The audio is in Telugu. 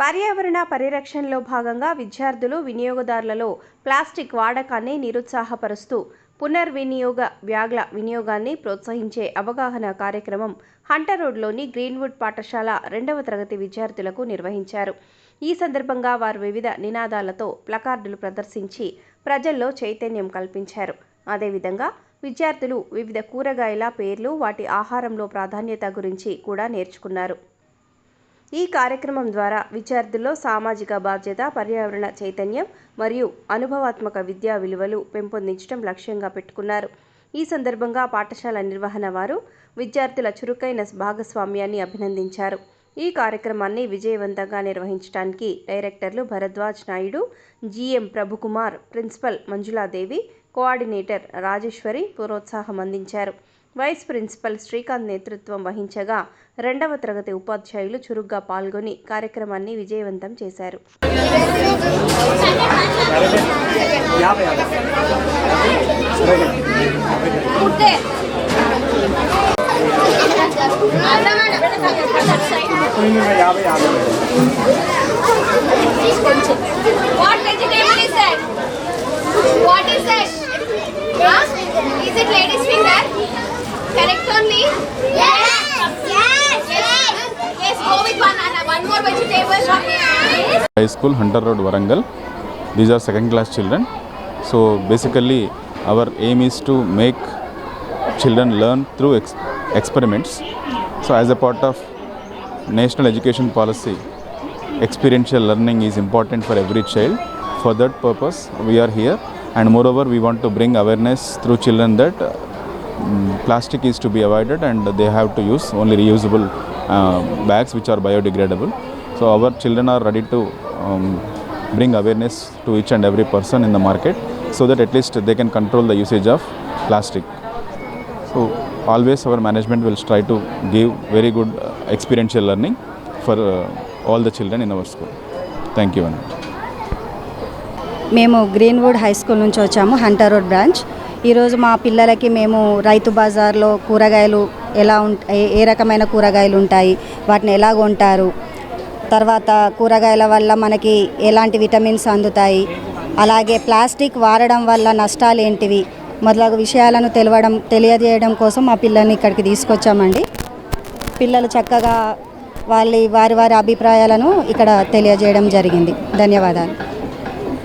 పర్యావరణ పరిరక్షణలో భాగంగా విద్యార్థులు వినియోగదారులలో ప్లాస్టిక్ వాడకాన్ని నిరుత్సాహపరుస్తూ పునర్వినియోగ బ్యాగ్ల వినియోగాన్ని ప్రోత్సహించే అవగాహన కార్యక్రమం హంటర్ రోడ్లోని గ్రీన్వుడ్ పాఠశాల రెండవ తరగతి విద్యార్థులకు నిర్వహించారు. ఈ సందర్భంగా వారు వివిధ నినాదాలతో ప్లకార్డులు ప్రదర్శించి ప్రజల్లో చైతన్యం కల్పించారు. అదేవిధంగా విద్యార్థులు వివిధ కూరగాయల పేర్లు వాటి ఆహారంలో ప్రాధాన్యత గురించి కూడా నేర్చుకున్నారు. ఈ కార్యక్రమం ద్వారా విద్యార్థుల్లో సామాజిక బాధ్యత పర్యావరణ చైతన్యం మరియు అనుభవాత్మక విద్యా విలువలు పెంపొందించడం లక్ష్యంగా పెట్టుకున్నారు. ఈ సందర్భంగా పాఠశాల నిర్వహణ వారు విద్యార్థుల చురుకైన భాగస్వామ్యాన్ని అభినందించారు. ఈ కార్యక్రమాన్ని విజయవంతంగా నిర్వహించడానికి డైరెక్టర్లు Bharadwaj Naidu GM Prabhukumar principal Manjuladevi coordinator Rajeshwari ప్రోత్సాహం అందించారు. వైస్ ప్రిన్సిపల్ శ్రీకాంత్ నేతృత్వం వహించగా రెండవ తరగతి ఉపాధ్యాయులు చురుగ్గా పాల్గొని కార్యక్రమాన్ని విజయవంతం చేశారు. యాభై high school hunter road warangal. These are second class children. So basically our aim is to make children learn through ex- experiments. So as a part of national education policy experiential learning is important for every child. For that purpose we are here. And moreover we want to bring awareness through children that plastic is to be avoided and they have to use only reusable bags which are biodegradable so our children are ready to um, bring awareness to each and every person in the market so that at least they can control the usage of plastic so always our management will try to give very good experiential learning for uh, all the children in our school thank you very much మేము గ్రీన్వుడ్ హై స్కూల్ నుంచి వచ్చాము హంటర్ రోడ్ బ్రాంచ్ ఈరోజు మా పిల్లలకి మేము రైతు బజార్లో కూరగాయలు ఎలా ఉంట ఏ- ఏ రకమైన కూరగాయలు ఉంటాయి వాటిని ఎలా కొంటారు తర్వాత కూరగాయల వల్ల మనకి ఎలాంటి విటమిన్స్ అందుతాయి అలాగే ప్లాస్టిక్ వాడడం వల్ల నష్టాలు ఏంటివి మొదలగు విషయాలను తెలవడం తెలియజేయడం కోసం మా పిల్లల్ని ఇక్కడికి తీసుకొచ్చామండి. పిల్లలు చక్కగా వాళ్ళ వారి వారి అభిప్రాయాలను ఇక్కడ తెలియజేయడం జరిగింది. ధన్యవాదాలు.